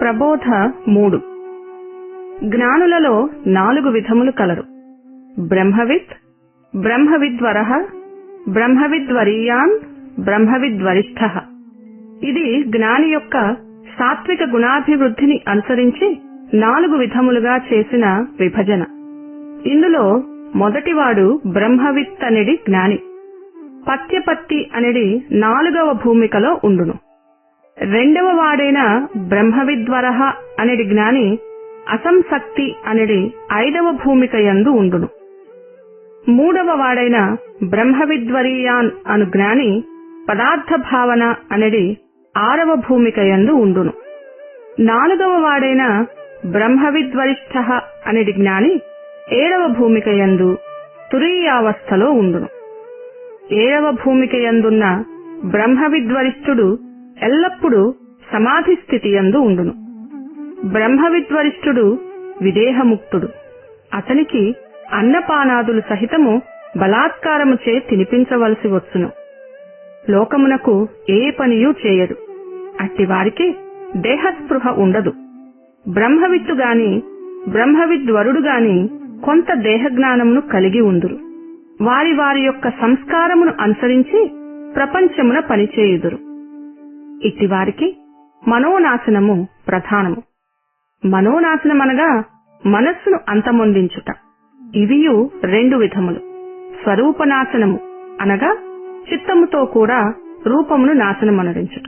ప్రబోధ మూడు. జ్ఞానులలో నాలుగు విధములు కలరు. బ్రహ్మవిత్ బ్రహ్మవిద్వర బ్రహ్మవిద్వరీయాన్ బ్రహ్మవిద్వరిష్ఠ ఇది జ్ఞాని యొక్క సాత్విక గుణాభివృద్ధిని అనుసరించి నాలుగు విధములుగా చేసిన విభజన. ఇందులో మొదటివాడు బ్రహ్మవిత్ అనేది జ్ఞాని. పత్యపత్తి అనేది నాలుగవ భూమికలో ఉండును. రెండవ వాడైన బ్రహ్మవిద్వర అనేది జ్ఞాని అసంశక్తి అనేది ఐదవ భూమిక యందు ఉండును. మూడవ వాడైన బ్రహ్మవిద్వరీయాన్ అను జ్ఞాని పదార్థ భావన అనేది ఆరవ భూమిక యందు ఉండును. నాలుగవ వాడైన బ్రహ్మవిద్వరిష్ఠ అనేది జ్ఞాని ఏడవ భూమిక యందు తురీయావస్థలో ఉండును. ఏడవ భూమిక యందున్న బ్రహ్మవిద్వరిష్ఠుడు ఎల్లప్పుడూ సమాధి స్థితి యందు ఉండును. బ్రహ్మవిద్వరిష్ఠుడు విదేహముక్తుడు. అతనికి అన్నపానాదులు సహితము బలాత్కారముచే తినిపించవలసి వచ్చును. లోకమునకు ఏ పనియూ చేయడు. అట్టివారికి దేహస్పృహ ఉండదు. బ్రహ్మవిత్తు గాని బ్రహ్మవిద్వరుడు గాని కొంత దేహజ్ఞానమును కలిగి ఉందురు వారి వారి యొక్క సంస్కారమును అనుసరించి ప్రపంచమున పనిచేయుదురు. ఇట్టివారికి మనోనాశనము ప్రధానము. మనోనాశనమనగా మనస్సును అంతమొందించుట. ఇవియు రెండు విధములు. స్వరూపనాశనము అనగా చిత్తముతో కూడా రూపమును నాశనమనరించుట.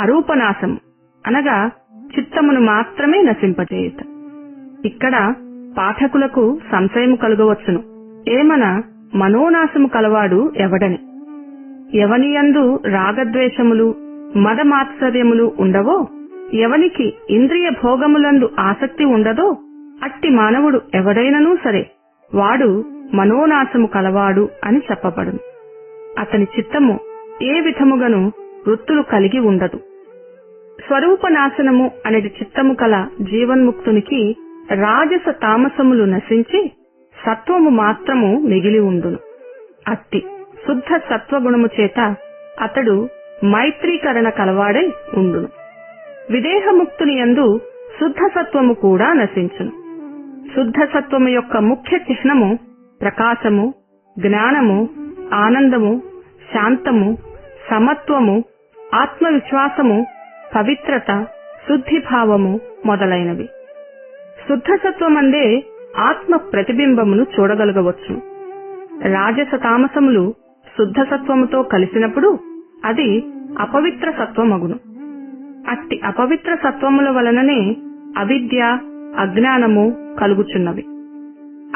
అరూపనాశము అనగా చిత్తమును మాత్రమే నశింపజేయుట. ఇక్కడ పాఠకులకు సంశయము కలుగవచ్చును. ఏమన మనోనాశము కలవాడు ఎవడని? ఎవనియందు రాగద్వేషములు మదమాత్సర్యములు ఉండవో? ఎవనికి ఇంద్రియ భోగములందు ఆసక్తి ఉండదో అట్టి మానవుడు ఎవడైననూ సరే వాడు మనోనాశము కలవాడు అని చెప్పబడును. అతని చిత్తము ఏ విధముగను వృత్తులు కలిగి ఉండదు. స్వరూపనాశనము అనేది చిత్తము కల జీవన్ముక్తునికి రాజస తామసములు నశించి సత్వము మాత్రము మిగిలి ఉండును. అట్టి శుద్ధ సత్వగుణము చేత అతడు మైత్రీకరణ కలవాడై ఉండును. విదేహముక్తుని యందు శుద్ధసత్వము కూడా నశించును. శుద్ధసత్వము యొక్క ముఖ్య చిహ్నము ప్రకాశము జ్ఞానము ఆనందము శాంతము సమత్వము ఆత్మవిశ్వాసము పవిత్రత శుద్ధిభావము మొదలైనవి. శుద్ధసత్వమందే ఆత్మ ప్రతిబింబమును చూడగలగవచ్చు రాజస తామసములు శుద్ధసత్వముతో కలిసినప్పుడు అది అపవిత్ర సత్వమగును. అట్టి అపవిత్ర సత్వముల వలననే అవిద్య అజ్ఞానము కలుగుచున్నవి.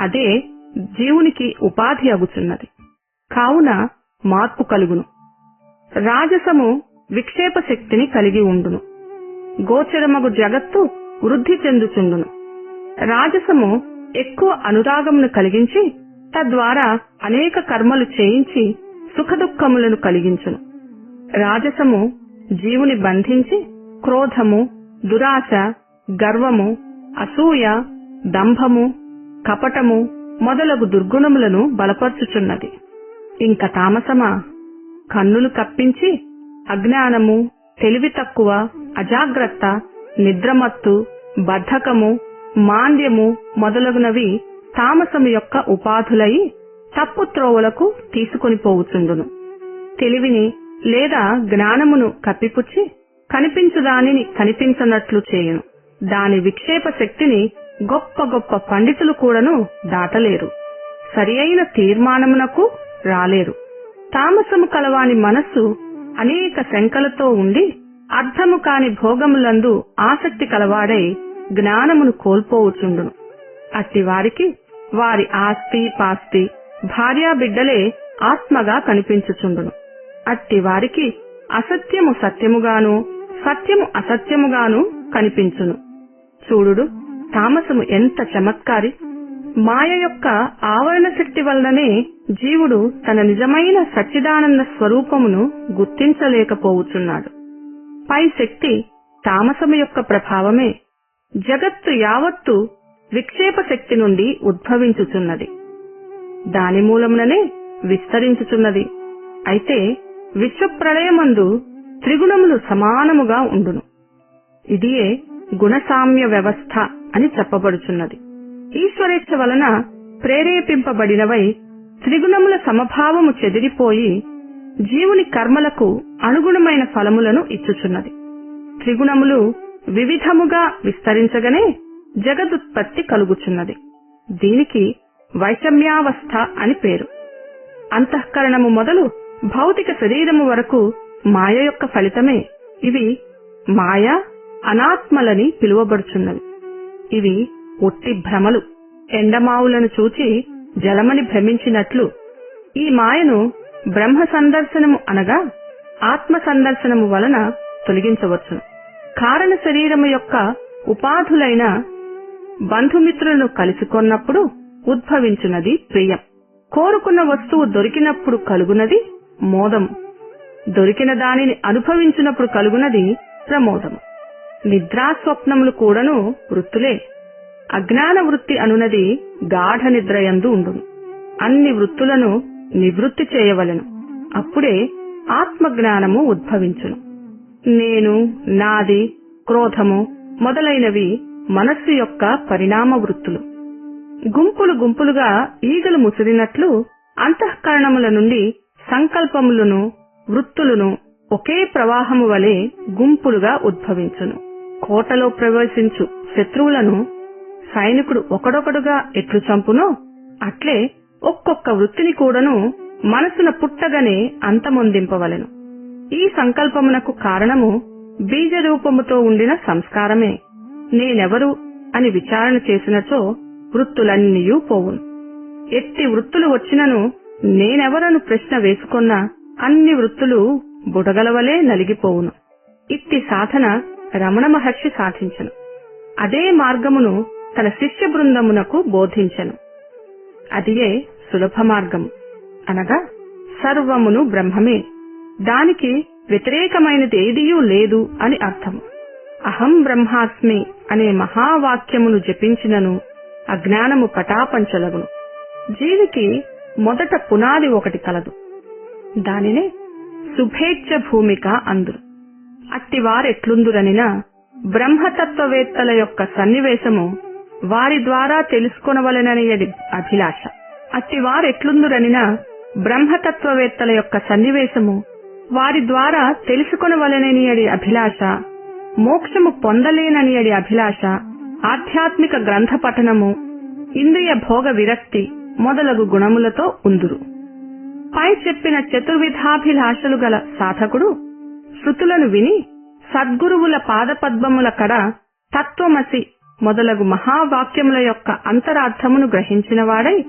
అదే జీవునికి ఉపాధి అగుచున్నది. కావున మార్పు కలుగును. రాజసము విక్షేప శక్తిని కలిగి ఉండును. గోచరమగు జగత్తు వృద్ధి చెందుచుండును. రాజసము ఎక్కువ అనురాగమును కలిగించి తద్వారా అనేక కర్మలు చేయించి సుఖదుఖములను కలిగించును. రాజసము జీవుని బంధించి క్రోధము దురాశ గర్వము అసూయ దంభము కపటము మొదలగు దుర్గుణములను బలపర్చుచున్నది. ఇంక తామసమా? కన్నులు కప్పించి అజ్ఞానము తెలివి తక్కువ అజాగ్రత్త నిద్రమత్తు బద్ధకము మాంద్యము మొదలగునవి తామసము యొక్క ఉపాధులై తప్పు త్రోవలకు తీసుకొని పోవుచుండును. తెలివిని లేదా జ్ఞానమును కప్పిపుచ్చి కనిపించు దానిని కనిపించనట్లు చేయును. దాని విక్షేప శక్తిని గొప్ప గొప్ప పండితులు కూడాను దాటలేరు. సరి అయిన తీర్మానమునకు రాలేరు. తామసము కలవాని మనస్సు అనేక శంకలతో ఉండి అర్థము కాని భోగములందు ఆసక్తి కలవాడై జ్ఞానమును కోల్పోవుచుండును. అట్టి వారికి వారి ఆస్తి పాస్తి భార్యాబిడ్డలే ఆత్మగా కనిపించుచుండును. అట్టి వారికి అసత్యము సత్యముగాను సత్యము అసత్యముగాను కనిపించును. చూడుడు తామసము ఎంత చమత్కారి. మాయ యొక్క ఆవరణ శక్తి వల్లనే జీవుడు తన నిజమైన సచ్చిదానంద స్వరూపమును గుర్తించలేకపోవుచున్నాడు. పై శక్తి తామసము యొక్క ప్రభావమే జగత్తు యావత్తు విక్షేప శక్తి నుండి ఉద్భవించుచున్నది. దాని మూలముననే విస్తరించుచున్నది. అయితే విశ్వప్రళయమందు త్రిగుణములు సమానముగా ఉండును. ఇదియే గుణసామ్య వ్యవస్థ అని చెప్పబడుచున్నది. ఈశ్వరేచ్ఛ వలన ప్రేరేపింపబడినవై త్రిగుణముల సమభావము చెదిరిపోయి జీవుని కర్మలకు అనుగుణమైన ఫలములను ఇచ్చుచున్నది. త్రిగుణములు వివిధముగా విస్తరించగనే జగదుత్పత్తి కలుగుచున్నది. దీనికి వైషమ్యావస్థ అని పేరు. అంతఃకరణము మొదలు భౌతిక శరీరము వరకు మాయ యొక్క ఫలితమే. ఇవి మాయ అనాత్మలని పిలువబడుచున్నవి. ఇవి ఒట్టి భ్రమలు. ఎండమావులను చూచి జలమని భ్రమించినట్లు. ఈ మాయను బ్రహ్మ సందర్శనము అనగా ఆత్మ సందర్శనము వలన తొలగించవచ్చును కారణ శరీరము యొక్క ఉపాధులైన బంధుమిత్రులను కలుసుకొన్నప్పుడు ఉద్భవించున్నది ప్రియం. కోరుకున్న వస్తువు దొరికినప్పుడు కలుగునది మోదం. దొరికిన దానిని అనుభవించినప్పుడు కలుగునది ప్రమోదము నిద్రాస్వప్నములు కూడాను వృత్తులే. అజ్ఞాన వృత్తి అనునది గాఢ నిద్రయందు ఉండును. అన్ని వృత్తులను నివృత్తి చేయవలెను. అప్పుడే ఆత్మజ్ఞానము ఉద్భవించును. నేను నాది క్రోధము మొదలైనవి మనస్సు యొక్క పరిణామ వృత్తులు. గుంపులు గుంపులుగా ఈగలు ముసిరినట్లు అంతఃకరణముల నుండి సంకల్పములను వృత్తులను ఒకే ప్రవాహము వలె గుంపులుగా ఉద్భవించును. కోటలో ప్రవేశించు శత్రువులను సైనికుడు ఒకడొకడుగా ఎట్లు చంపునో అట్లే ఒక్కొక్క వృత్తిని కూడాను మనసున పుట్టగనే అంతమొందింపవలెను. ఈ సంకల్పమునకు కారణము బీజరూపముతో ఉండిన సంస్కారమే. నేనెవరు అని విచారణ చేసినచో వృత్తులన్నీయూ పోవును. ఎట్టి వృత్తులు వచ్చినను నేనెవరను ప్రశ్న వేసుకున్నా అన్ని వృత్తులు బుడగలవలే నలిగిపోవును. ఇట్టి సాధన రమణ మహర్షి సాధించను. అదే మార్గమును తన శిష్య బృందమునకు బోధించను. అదియే సులభ మార్గము. అనగా సర్వమును బ్రహ్మమే. దానికి వ్యతిరేకమైనదేదియూ లేదు అని అర్థము. అహం బ్రహ్మాస్మి అనే మహావాక్యమును జపించినను అజ్ఞానము పటాపంచలగును. జీవికి మొదట పునాది ఒకటి కలదు. దానినే శుభేచ్ఛ భూమిక అందురు అట్టివారెట్లుందురనినా బ్రహ్మతత్వవేత్తల యొక్క సన్నివేశము వారి ద్వారా తెలుసుకొనవలెననేది అభిలాష. అట్టివారెట్లుందురనినా బ్రహ్మతత్వవేత్తల యొక్క సన్నివేశము వారి ద్వారా తెలుసుకొనవలెననియడి అభిలాష. మోక్షము పొందలేననియడి అభిలాష. ఆధ్యాత్మిక గ్రంథ పఠనము ఇంద్రియ భోగ విరక్తి మొదలగు గుణములతో ఉందురు. పై చెప్పిన చతుర్విధాభిలాషలు గల సాధకుడు శృతులను విని సద్గురువుల పాదపద్మముల కడ తత్వమసి మొదలగు మహావాక్యముల యొక్క అంతరార్థమును గ్రహించినవాడై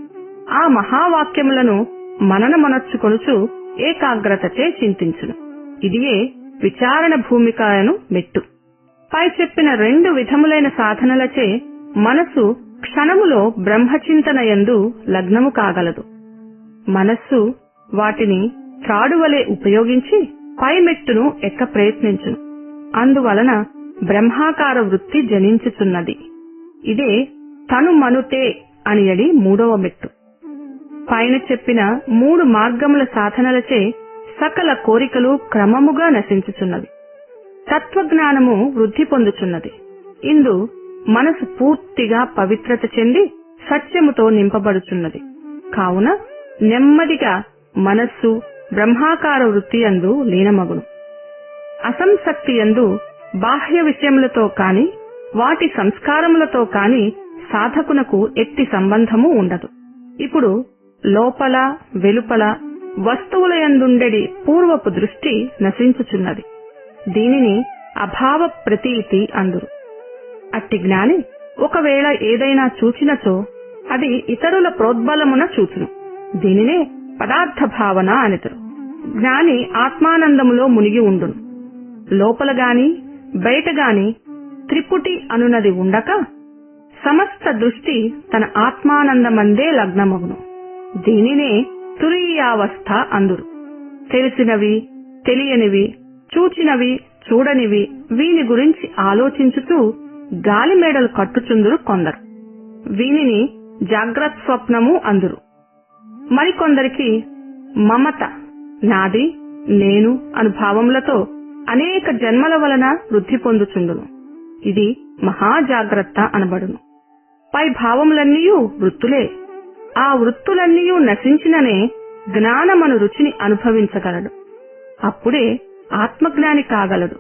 ఆ మహావాక్యములను మననమనర్చుకొనుచు ఏకాగ్రతచే చింతించును. ఇదియే విచారణ భూమికాయను మెట్టు. పై చెప్పిన రెండు విధములైన సాధనలచే మనసు క్షణములో బ్రహ్మచింతన యందు లగ్నము కాగలదు. మనస్సు వాటిని త్రాడువలే ఉపయోగించి పై మెట్టును ఎక్క ప్రయత్నించును. అందువలన బ్రహ్మాకార వృత్తి జనించుచున్నది. ఇదే తను మనుతే అనియడి మూడవ మెట్టు. పైన చెప్పిన మూడు మార్గముల సాధనలచే సకల కోరికలు క్రమముగా నశించుచున్నవి. తత్వజ్ఞానము వృద్ధి పొందుచున్నది. ఇందు మనసు పూర్తిగా పవిత్రత చెంది సత్యముతో నింపబడుచున్నది. కావున నెమ్మదిగా మనస్సు బ్రహ్మాకార వృత్తి యందు లీనమగును. అసంశక్తి యందు బాహ్య విషయములతో కాని వాటి సంస్కారములతో కాని సాధకునకు ఎట్టి సంబంధము ఉండదు. ఇప్పుడు లోపల వెలుపల వస్తువుల యందుండెడి పూర్వపు దృష్టి నశించుచున్నది. దీనిని అభావ ప్రతీతి అందురు. అట్టి జ్ఞాని ఒకవేళ ఏదైనా చూచినచో అది ఇతరుల ప్రోద్బలమున చూచును. దీనినే పదార్థ భావన అనితరు. జ్ఞాని ఆత్మానందములో మునిగి ఉండును. లోపల గాని బయట గాని త్రిపుటి అనునది ఉండక సమస్త దృష్టి తన ఆత్మానందమందే లగ్నమగును. దీనినే తురీయావస్థ అందురు. తెలిసినవి తెలియనివి చూచినవి చూడనివి వీని గురించి ఆలోచించుతూ గాలి మేడలు కట్టుచుందురు కొందరు. వీనిని జాగ్రత్త స్వప్నము అందురు. మరికొందరికి మమత నాది నేను అనుభావములతో అనేక జన్మల వలన వృద్ధి పొందుచుండును. ఇది మహాజాగ్రత్త అనబడును. పై భావములన్నీయు వృత్తులే. ఆ వృత్తులన్నీయు నశించిననే జ్ఞానమను రుచిని అనుభవించగలడు. అప్పుడే ఆత్మజ్ఞాని కాగలడు.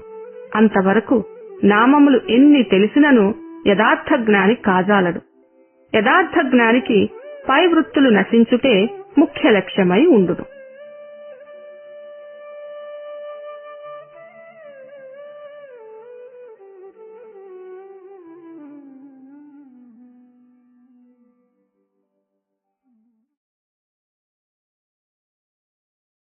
అంతవరకు నామములు ఎన్ని తెలిసినను యథార్థ జ్ఞాని కాజాలడు. యథార్థ జ్ఞానికి పై వృత్తులు నశించుటే ముఖ్య లక్ష్యమై ఉండును.